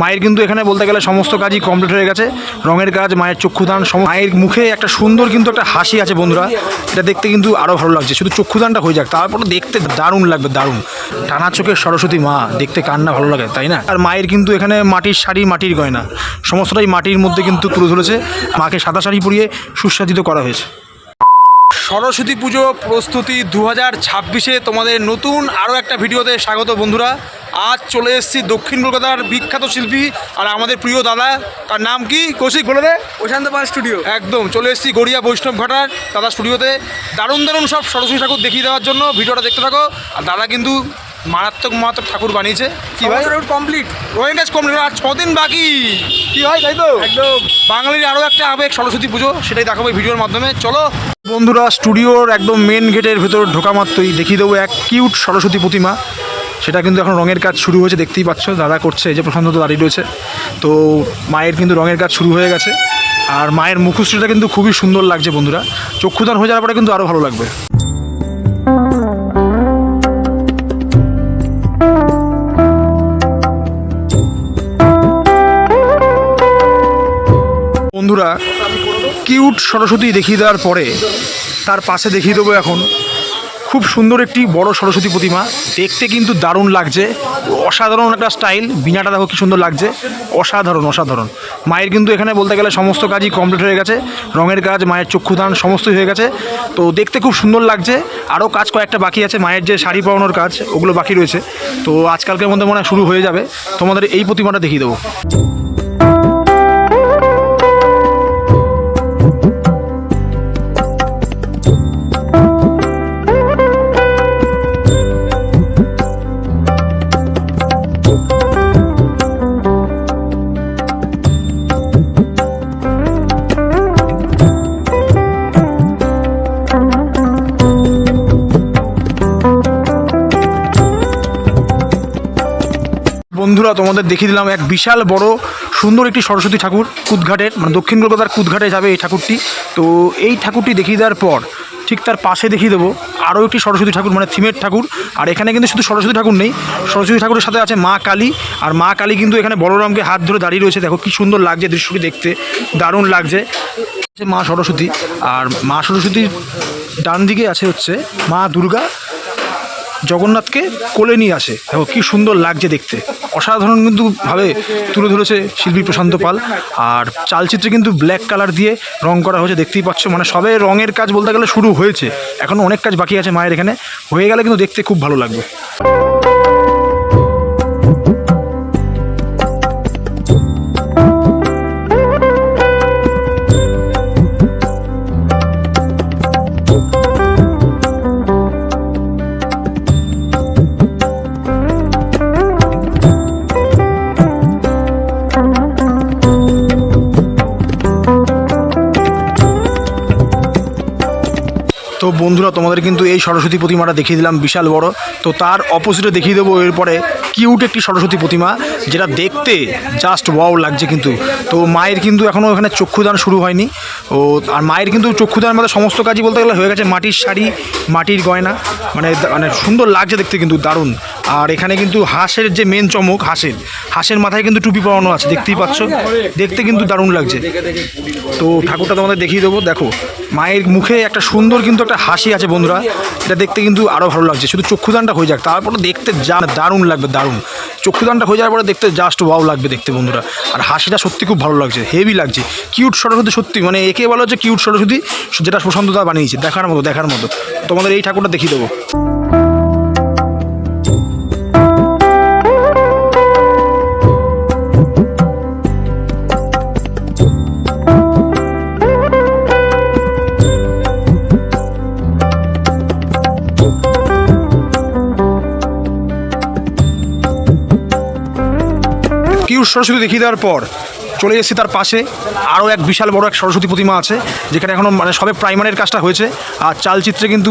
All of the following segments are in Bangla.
মায়ের কিন্তু এখানে বলতে গেলে সমস্ত কাজই কমপ্লিট হয়ে গেছে। রঙের কাজ, মায়ের চক্ষুদান মায়ের মুখে একটা সুন্দর কিন্তু একটা হাসি আছে বন্ধুরা। এটা দেখতে কিন্তু আরও ভালো লাগছে। শুধু চক্ষুদানটা হয়ে যাক, তারপরে দেখতে দারুণ লাগবে, দারুণ। টানা চোখের সরস্বতী মা, দেখতে কান্না ভালো লাগে, তাই না? আর মায়ের কিন্তু এখানে মাটির শাড়ি, মাটির গয়না। সমস্তটাই মাটির মধ্যে কিন্তু তুলে ধরেছে। মাকে সাদা শাড়ি পরিয়ে সুসজ্জিত করা হয়েছে। সরস্বতী পুজো প্রস্তুতি দু হাজার তোমাদের নতুন আরও একটা ভিডিওতে স্বাগত বন্ধুরা। আজ চলে এসেছি দক্ষিণ কলকাতার বিখ্যাত শিল্পী আর আমাদের প্রিয় দাদা। তার নাম কি? কৌশিক বলে দে। প্রশান্ত পাল স্টুডিও। একদম চলে এসেছি গড়িয়া বৈষ্ণব ঘাটার দাদা স্টুডিওতে। দারুণ দারুণ সব সরস্বতী ঠাকুর দেখিয়ে দেওয়ার জন্য ভিডিওটা দেখতে থাকো। আর দাদা কিন্তু মারাত্মক মারাত্মক ঠাকুর বানিয়েছে। কি ভাই? কমপ্লিট রোহিং কাজ কমপ্লিট আর ছদিন বাকি। কি হয় তাই তো? একদম। বাঙালির আরও একটা আবেগ সরস্বতী পুজো সেটাই দেখাবো এই ভিডিওর মাধ্যমে। চলো। বন্ধুরা স্টুডিওর একদম মেন গেটের ভেতর ঢোকা মাত্রই দেখিয়ে দেবো এক কিউট সরস্বতী প্রতিমা। সেটা কিন্তু এখন রঙের কাজ শুরু হয়েছে, দেখতেই পাচ্ছ, দাদা করছে, এই যে প্রশান্ত দাঁড়িয়ে রয়েছে। তো মায়ের কিন্তু রঙের কাজ শুরু হয়ে গেছে, আর মায়ের মুখশ্রীটা কিন্তু খুবই সুন্দর লাগছে বন্ধুরা। চক্ষুদান হয়ে যাওয়ার পরে কিন্তু আরও ভালো লাগবে। বন্ধুরা কিউট সরস্বতী দেখিয়ে দেওয়ার পরে তার পাশে দেখিয়ে দেবো এখন খুব সুন্দর একটি বড় সরস্বতী প্রতিমা। দেখতে কিন্তু দারুণ লাগছে। অসাধারণ একটা স্টাইল। বিনাটা দেখো কি সুন্দর লাগছে। অসাধারণ অসাধারণ। মায়ের কিন্তু এখানে বলতে গেলে সমস্ত কাজই কমপ্লিট হয়ে গেছে। রঙের কাজ, মায়ের চক্ষুদান সমস্তই হয়ে গেছে। তো দেখতে খুব সুন্দর লাগছে। আরও কাজ কয়েকটা বাকি আছে। মায়ের যে শাড়ি পরানোর কাজ, ওগুলো বাকি রয়েছে। তো আজকালকের মধ্যে মনে হয় শুরু হয়ে যাবে। তোমাদের এই প্রতিমাটা দেখিয়ে দেবো। বন্ধুরা, তোমাদের দেখিয়ে দিলাম এক বিশাল বড় সুন্দর একটি সরস্বতী ঠাকুর কুদঘাটের মানে দক্ষিণ কলকাতার কুদঘাটে যাবে এই ঠাকুরটি। তো এই ঠাকুরটি দেখিয়ে দেওয়ার পর ঠিক তার পাশে দেখিয়ে দেবো আরও একটি সরস্বতী ঠাকুর মানে থিমের ঠাকুর। আর এখানে কিন্তু শুধু সরস্বতী ঠাকুর নেই, সরস্বতী ঠাকুরের সাথে আছে মা কালী। আর মা কালী কিন্তু এখানে বলরামকে হাত ধরে দাঁড়িয়ে রয়েছে। দেখো কি সুন্দর লাগছে দৃশ্যটি দেখতে, দারুণ লাগছে। মা সরস্বতী, আর মা সরস্বতীর ডান দিকে আছে হচ্ছে মা দুর্গা। জগন্নাথকে কোলে নিয়ে আসে। দেখো, কি সুন্দর লাগছে দেখতে। অসাধারণ কিন্তু ভাবে তুলে ধরেছে শিল্পী প্রশান্ত পাল। আর চালচিত্রে কিন্তু ব্ল্যাক কালার দিয়ে রং করা হয়েছে, দেখতেই পাচ্ছ। মানে সবে রঙের কাজ বলতে গেলে শুরু হয়েছে। এখনও অনেক কাজ বাকি আছে মায়ের এখানে। হয়ে গেলে কিন্তু দেখতে খুব ভালো লাগবে। তো বন্ধুরা, তোমাদের কিন্তু এই সরস্বতী প্রতিমাটা দেখিয়ে দিলাম, বিশাল বড়। তো তার অপোজিটে দেখিয়ে দেবো, এরপরে কিউট একটি সরস্বতী প্রতিমা, যেটা দেখতে জাস্ট ওয়াও লাগছে কিন্তু। তো মায়ের কিন্তু এখনও এখানে চক্ষুদান শুরু হয়নি। ও, আর মায়ের কিন্তু চক্ষুদান মধ্যে সমস্ত কাজই বলতে গেলে হয়ে গেছে, মাটির শাড়ি, মাটির গয়না মানে মানে সুন্দর লাগছে দেখতে কিন্তু, দারুণ। আর এখানে কিন্তু হাঁসের যে মেন চমক, হাঁসের হাঁসের মাথায় কিন্তু টুপি পরানো আছে, দেখতেই পাচ্ছ। দেখতে কিন্তু দারুণ লাগছে। তো ঠাকুরটা তোমাদের দেখিয়ে দেবো, দেখো, মায়ের মুখে একটা সুন্দর কিন্তু হাসি আছে বন্ধুরা। এটা দেখতে কিন্তু আরও ভালো লাগছে। শুধু চক্ষুদানটা হয়ে যাক তারপরে দেখতে যা দারুণ লাগবে, দারুণ। চক্ষুদানটা হয়ে যাওয়ার পরে দেখতে জাস্ট ওয়াও লাগবে দেখতে বন্ধুরা। আর হাসিটা সত্যি খুব ভালো লাগছে হেভি লাগছে। কিউট সরস্বতী সত্যি মানে একে বলা হচ্ছে কিউট সরস্বতী যেটা প্রশান্তদা বানিয়েছে, দেখার মতো দেখার মতো। তোমাদের এই ঠাকুরটা দেখিয়ে দেবো। সরস্বতী দেখিয়ে দেওয়ার পর চলে এসেছি তার পাশে। আরও এক বিশাল বড় এক সরস্বতী প্রতিমা আছে, যেখানে এখনও মানে সবে প্রাইমারের কাজটা হয়েছে। আর চালচিত্রে কিন্তু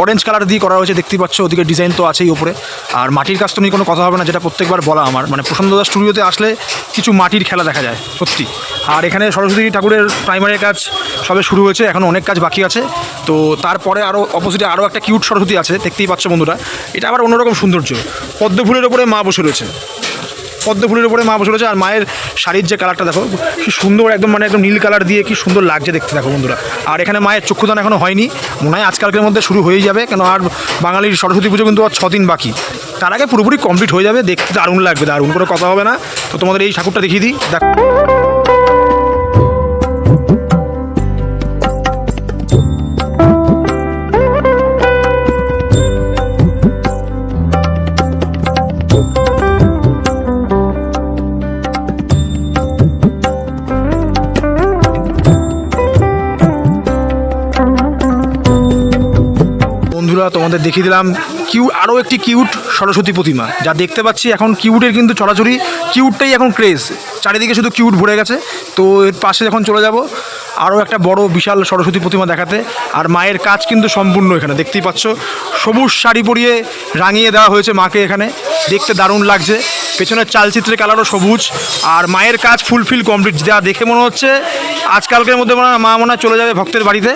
অরেঞ্জ কালার দিয়ে করা হয়েছে, দেখতেই পাচ্ছ, ওদিকে ডিজাইন তো আছেই ওপরে। আর মাটির কাজ তো নিয়ে কোনো কথা হবে না, যেটা প্রত্যেকবার বলা আমার। মানে প্রশান্ত স্টুডিওতে আসলে কিছু মাটির খেলা দেখা যায়, সত্যি। আর এখানে সরস্বতী ঠাকুরের প্রাইমারির কাজ সবে শুরু হয়েছে, এখন অনেক কাজ বাকি আছে। তো তারপরে আরও অপোজিটে আরও একটা কিউট সরস্বতী আছে, দেখতেই পাচ্ছ বন্ধুরা। এটা আবার অন্যরকম সৌন্দর্য পদ্ম ফুলের ওপরে মা বসে রয়েছে। পদ্ম ফুলের উপরে মা বসে রয়েছে আর মায়ের শাড়ির যে কালারটা দেখো, কি সুন্দর একদম মানে একদম নীল কালার দিয়ে কি সুন্দর লাগছে দেখতে, দেখো বন্ধুরা। আর এখানে মায়ের চক্ষুদান এখনও হয়নি। মনে হয় আজকালকের মধ্যে শুরু হয়ে যাবে, কেন আর বাঙালির সরস্বতী পুজো কিন্তু আর ছদিন বাকি। তার আগে পুরোপুরি কমপ্লিট হয়ে যাবে, দেখতে দারুণ লাগবে, দারুণ করে কথা হবে না। তো তোমাদের এই ঠাকুরটা দেখিয়ে দিই, দেখ তোমাদের দেখিয়ে দিলাম কিউ আরও একটি কিউট সরস্বতী প্রতিমা, যা দেখতে পাচ্ছি এখন কিউটের কিন্তু চড়াচড়ি, কিউটটাই এখন ক্রেজ চারিদিকে শুধু কিউট ভরে গেছে। তো এর পাশে যখন চলে যাব, আরও একটা বড় বিশাল সরস্বতী প্রতিমা দেখাতে। আর মায়ের কাজ কিন্তু সম্পূর্ণ এখানে, দেখতেই পাচ্ছ। সবুজ শাড়ি পরিয়ে রাঙিয়ে দেওয়া হয়েছে মাকে এখানে। দেখতে দারুণ লাগছে। পেছনের চালচিত্রের কালারও সবুজ। আর মায়ের কাজ ফুলফিল কমপ্লিট যা দেখে মনে হচ্ছে, আজকালকের মধ্যে মনে মা মনে চলে যাবে ভক্তের বাড়িতে।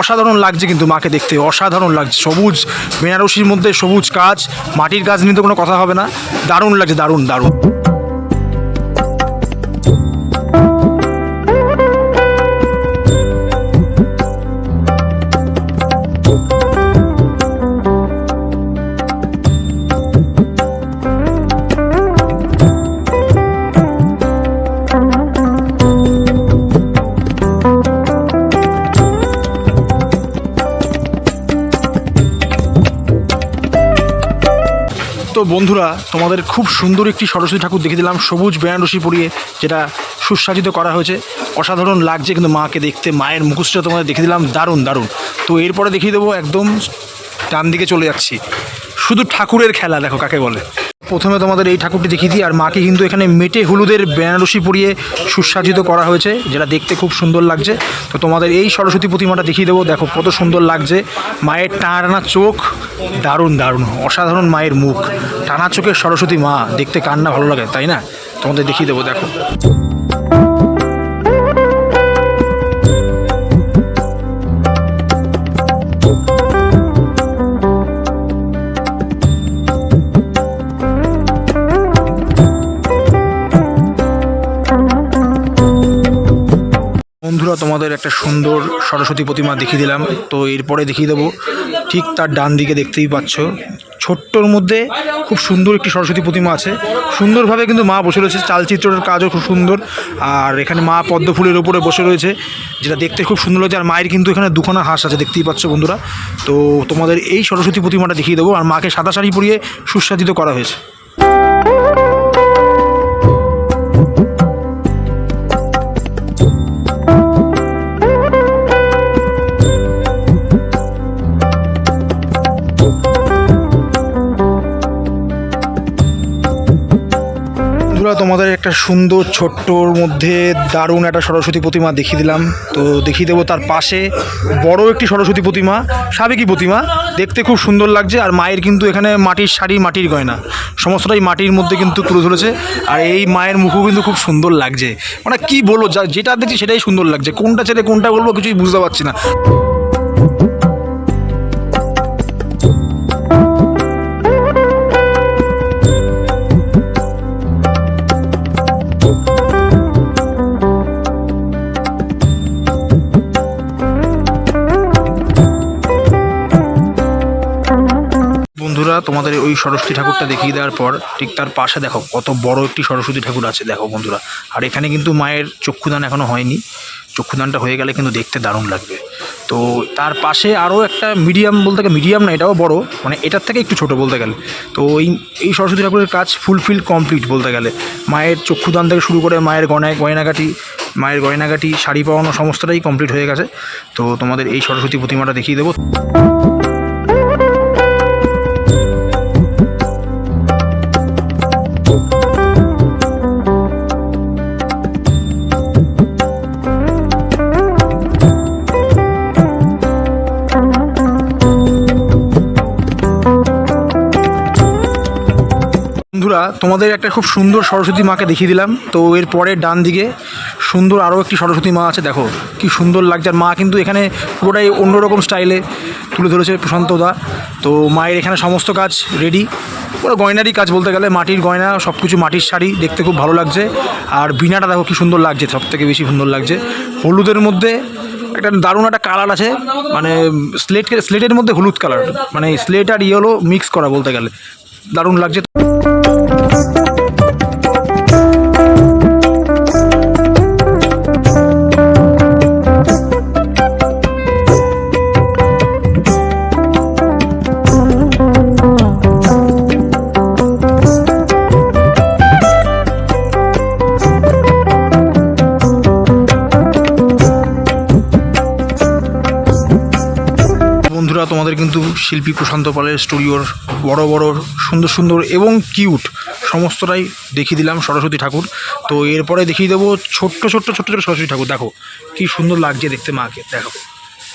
অসাধারণ লাগছে কিন্তু মাকে দেখতে, অসাধারণ লাগছে। সবুজ বেনারসির মধ্যে সবুজ কাজ, মাটির কাজ নিয়ে তো কোনো কথা হবে না। দারুণ লাগছে, দারুণ দারুণ। তো বন্ধুরা, তোমাদের খুব সুন্দর একটি সরস্বতী ঠাকুর দেখে দিলাম, সবুজ বেনারসি পরিয়ে, যেটা সুসাজ্জিত করা হয়েছে। অসাধারণ লাগছে কিন্তু মাকে দেখতে, মায়ের মুখোশটা তোমাদের দেখে দিলাম, দারুণ দারুণ। তো এরপরে দেখিয়ে দেবো, একদম ডান দিকে চলে যাচ্ছি। শুধু ঠাকুরের খেলা, দেখো কাকে বলে। প্রথমে তোমাদের এই ঠাকুরটি দেখিয়ে দিই, আর মাকে কিন্তু এখানে মেটে হলুদের বেনারসি পরিয়ে সুসাজ্জিত করা হয়েছে, যেটা দেখতে খুব সুন্দর লাগছে। তো তোমাদের এই সরস্বতী প্রতিমাটা দেখিয়ে দেবো, দেখো কত সুন্দর লাগছে। মায়ের টানা চোখ দারুণ দারুণ, অসাধারণ মায়ের মুখ। টানা চোখের সরস্বতী মা, দেখতে কান্না ভালো লাগে, তাই না? তোমাদের দেখিয়ে দেবো, দেখো। বন্ধুরা, তোমাদের একটা সুন্দর সরস্বতী প্রতিমা দেখিয়ে দিলাম। তো এরপরে দেখিয়ে দেবো, ঠিক তার ডান দিকে দেখতেই পাচ্ছ, ছোট্টর মধ্যে খুব সুন্দর একটি সরস্বতী প্রতিমা আছে। সুন্দরভাবে কিন্তু মা বসে রয়েছে চালচিত্রের কাজও খুব সুন্দর। আর এখানে মা পদ্ম ফুলের উপরে বসে রয়েছে, যেটা দেখতে খুব সুন্দর লাগছে। আর মায়ের কিন্তু এখানে দুখানা হাঁস আছে, দেখতেই পাচ্ছ বন্ধুরা। তো তোমাদের এই সরস্বতী প্রতিমাটা দেখিয়ে দেবো, আর মাকে সাদা শাড়ি পরিয়ে সুসাজিত করা হয়েছে। বন্ধুরা, তোমাদের একটা সুন্দর ছোট্টর মধ্যে দারুণ একটা সরস্বতী প্রতিমা দেখিয়ে দিলাম। তো দেখিয়ে দেবো তার পাশে বড় একটি সরস্বতী প্রতিমা, সাবেকি প্রতিমা। দেখতে খুব সুন্দর লাগছে আর মায়ের কিন্তু এখানে মাটির শাড়ি, মাটির গয়না। সমস্তটাই মাটির মধ্যে কিন্তু তুলে ধরেছে আর এই মায়ের মুখও কিন্তু খুব সুন্দর লাগছে। মানে কি বলব, যা যেটা দেখছি সেটাই সুন্দর লাগছে। কোনটা ছেড়ে কোনটা বলব কিছুই বুঝতে পারছি না। ওই সরস্বতী ঠাকুরটা দেখিয়ে দেওয়ার পর ঠিক তার পাশে দেখো, কত বড় একটি সরস্বতী ঠাকুর আছে, দেখো বন্ধুরা। আর এখানে কিন্তু মায়ের চক্ষুদান এখনও হয়নি। চক্ষুদানটা হয়ে গেলে কিন্তু দেখতে দারুণ লাগবে। তো তার পাশে আরও একটা মিডিয়াম বলতে গেলে মিডিয়াম না, এটাও বড় মানে এটার থেকে একটু ছোট বলতে গেলে। তো এই এই সরস্বতী ঠাকুরের কাজ ফুলফিল কমপ্লিট বলতে গেলে। মায়ের চক্ষুদান থেকে শুরু করে মায়ের গয়নায় গয়নাগাটি, মায়ের গয়নাগাটি, শাড়ি পাওয়ানো সমস্তটাই কমপ্লিট হয়ে গেছে। তো তোমাদের এই সরস্বতী প্রতিমাটা দেখিয়ে দেবো। বন্ধুরা, তোমাদের একটা খুব সুন্দর সরস্বতী মাকে দেখিয়ে দিলাম। তো এর পরে ডান দিকে সুন্দর আরও একটি সরস্বতী মা আছে, দেখো। কি সুন্দর লাগছে। আর মা কিন্তু এখানে পুরোটাই অন্যরকম স্টাইলে তুলে ধরেছে প্রশান্ত দা। তো মায়ের এখানে সমস্ত কাজ রেডি পুরো গয়নারই কাজ বলতে গেলে, মাটির গয়না সব কিছু মাটির শাড়ি, দেখতে খুব ভালো লাগছে। আর বিনাটা দেখো কি সুন্দর লাগছে সব থেকে বেশি সুন্দর লাগছে। হলুদের মধ্যে একটা দারুণ একটা কালার আছে মানে স্লেট স্লেটের মধ্যে হলুদ কালার। মানে স্লেট আর ইয়েলো মিক্স করা বলতে গেলে। দারুণ লাগছে। বন্ধুরা তোমাদের কিন্তু শিল্পী প্রশান্ত পালের স্টুডিওর বড় বড় সুন্দর সুন্দর এবং কিউট সমস্তটাই দেখিয়ে দিলাম সরস্বতী ঠাকুর। তো এরপরে দেখিয়ে দেবো ছোট্ট ছোট্ট ছোট্ট ছোট্ট সরস্বতী ঠাকুর। দেখো, কি সুন্দর লাগছে দেখতে মাকে। দেখো,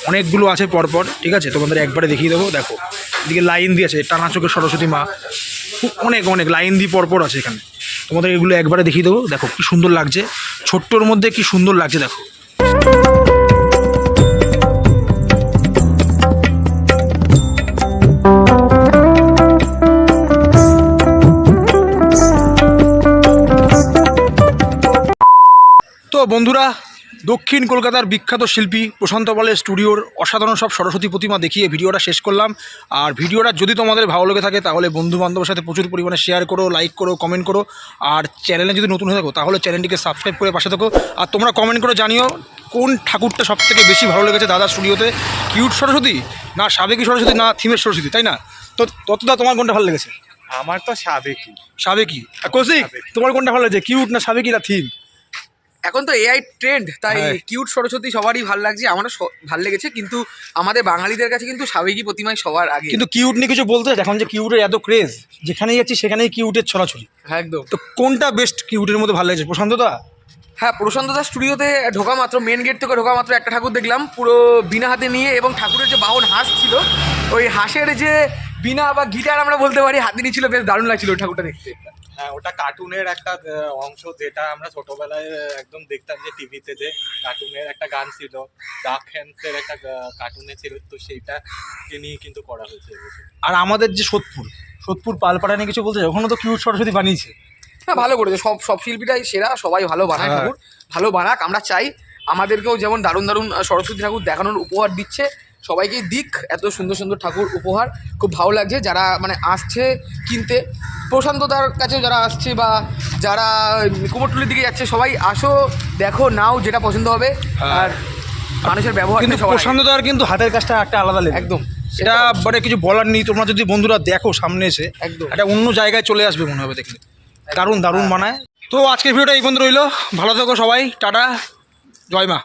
অনেকগুলো আছে পরপর, ঠিক আছে? তোমাদের একবারে দেখিয়ে দেবো। দেখো, এদিকে লাইন দিয়ে আছে, টানা চোখের সরস্বতী মা। অনেক অনেক লাইন দিয়ে পরপর আছে এখানে। তোমাদের এগুলো একবারে দেখিয়ে দেবো। দেখো, কি সুন্দর লাগছে। ছোট্টর মধ্যে কি সুন্দর লাগছে, দেখো। বন্ধুরা দক্ষিণ কলকাতার বিখ্যাত শিল্পী প্রশান্ত পালের স্টুডিওর অসাধারণ সব সরস্বতী প্রতিমা দেখিয়ে ভিডিওটা শেষ করলাম। আর ভিডিওটা যদি তোমাদের ভালো লেগে থাকে তাহলে বন্ধু বান্ধবের সাথে প্রচুর পরিমাণে শেয়ার করো লাইক করো কমেন্ট করো। আর চ্যানেলে যদি নতুন হয়ে থাকো তাহলে চ্যানেলটিকে সাবস্ক্রাইব করে পাশে থাকো। আর তোমরা কমেন্ট করে জানিও কোন ঠাকুরটা সব থেকে বেশি ভালো লেগেছে দাদা স্টুডিওতে? কিউট সরস্বতী? না সাবেকি সরস্বতী? না থিমের সরস্বতী? তাই না? তো ততটা তোমার কোনটা ভালো লেগেছে? আমার তো সাবেকি। সাবেকি। কৌশিক তোমার কোনটা ভালো লেগেছে? কিউট না সাবেকি না থিম এখন তো এআই ট্রেন্ড তাই হ্যাঁ। কিউট সরস্বতী সবারই ভালো লাগছে আমারও ভালো লেগেছে কিন্তু আমাদের বাঙালিদের কাছে কিন্তু সাবেকি প্রতিমাই সবার আগে। কিন্তু কিউট নিয়ে কিছু বলতে এখন যে কিউটের এত ক্রেজ যেখানেই যাচ্ছি সেখানেই কিউটের ছড়াছড়ি। হ্যাঁ একদম। তো কোনটা বেস্ট কিউটের মধ্যে ভালো লেগেছে? প্রশান্ত দা? হ্যাঁ প্রশান্ত দাস স্টুডিওতে ঢোকা মাত্র মেন গেট থেকে ঢোকা মাত্র একটা ঠাকুর দেখলাম পুরো বিনা হাতে নিয়ে এবং ঠাকুরের যে বাহন হাঁস ছিল ওই হাঁসের যে বিনা বা গিটার আমরা বলতে পারি হাতে নিয়ে ছিল বেশ দারুণ লাগছিল ওই ঠাকুরটা দেখতে। হ্যাঁ ওটা কার্টুনের একটা অংশ যেটা আমরা ছোটবেলায় একদম দেখতাম যে টিভিতে যে কার্টুনের একটা গান ছিল ডাক হ্যান্ডসের একটা কার্টুনে ছিল তো সেইটা নিয়ে কিন্তু করা হয়েছে আর আমাদের যে সোদপুর সোদপুর পালপাড়া নিয়ে কিছু বলতে চাই, ওখানে তো কিউট সরস্বতী বানিয়েছে। হ্যাঁ ভালো করেছে। সব সব শিল্পীরাই সেরা সবাই ভালো বানায় হ্যাঁ। ঠাকুর ভালো বানাক। আমরা চাই আমাদেরকেও যেমন দারুণ দারুণ সরস্বতী ঠাকুর দেখানোর উপহার দিচ্ছে সবাইকেই দিক এত সুন্দর সুন্দর ঠাকুর উপহার। খুব ভালো লাগছে যারা মানে আসছে কিনতে। প্রশান্তদার কাছে যারা আসছে বা যারা কুমোরটুলির দিকে যাচ্ছে সবাই আসো দেখো নাও যেটা পছন্দ হবে। হ্যাঁ। আর মানুষের ব্যবহার কিন্তু প্রশান্ত দার কিন্তু হাতের কাজটা একটা আলাদা লেগে একদম। সেটা মানে কিছু বলার নেই তোমরা যদি বন্ধুরা দেখো সামনে এসে একদম। একটা অন্য জায়গায় চলে আসবে মনে হবে দেখলে। দারুণ দারুণ বানায়। তো আজকের ভিডিওটা এই পর্যন্ত রইল। ভালো থাকো সবাই টাটা। জয় মা।